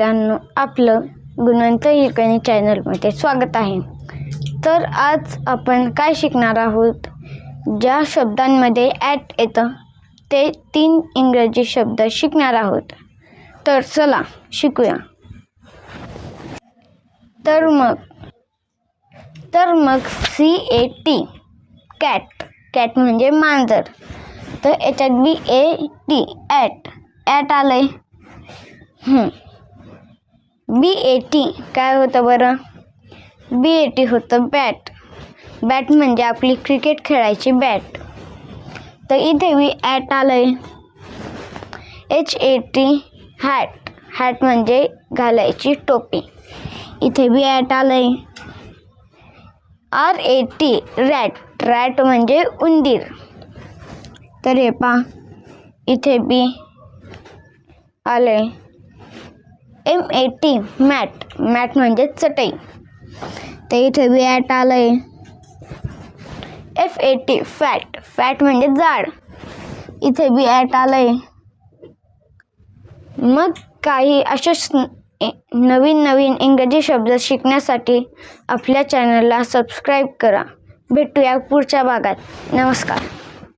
मित्रांनो आपलं गुणवंत हिरकणी चॅनलमध्ये स्वागत आहे. तर आज आपण काय शिकणार आहोत? ज्या शब्दांमध्ये ॲट येतं ते तीन इंग्रजी शब्द शिकणार आहोत. तर चला शिकूया. तर मग तर मग C A T cat cat म्हणजे मांजर. तर याच्यात बी ए टी ॲट ॲट आलं आहे बी ए टी काय होतं बरं? बी ए टी होतं बॅट बॅट म्हणजे आपली क्रिकेट खेळायची बॅट तर इथे बी ॲट आलं आहे H A T hat hat म्हणजे घालायची टोपी. इथे बी ॲट आलं आहे R A T rat rat म्हणजे उंदीर. तर हे पा इथे बी आलंय. M A T mat mat म्हणजे चटई. ते इथे बी ॲट आहे F A T fat fat म्हणजे जाड. इथे बी ॲट आलं आहे मग काही असेच ए- नवीन नवीन इंग्रजी शब्द शिकण्यासाठी आपल्या चॅनलला सबस्क्राईब करा. भेटूया पुढच्या भागात. नमस्कार.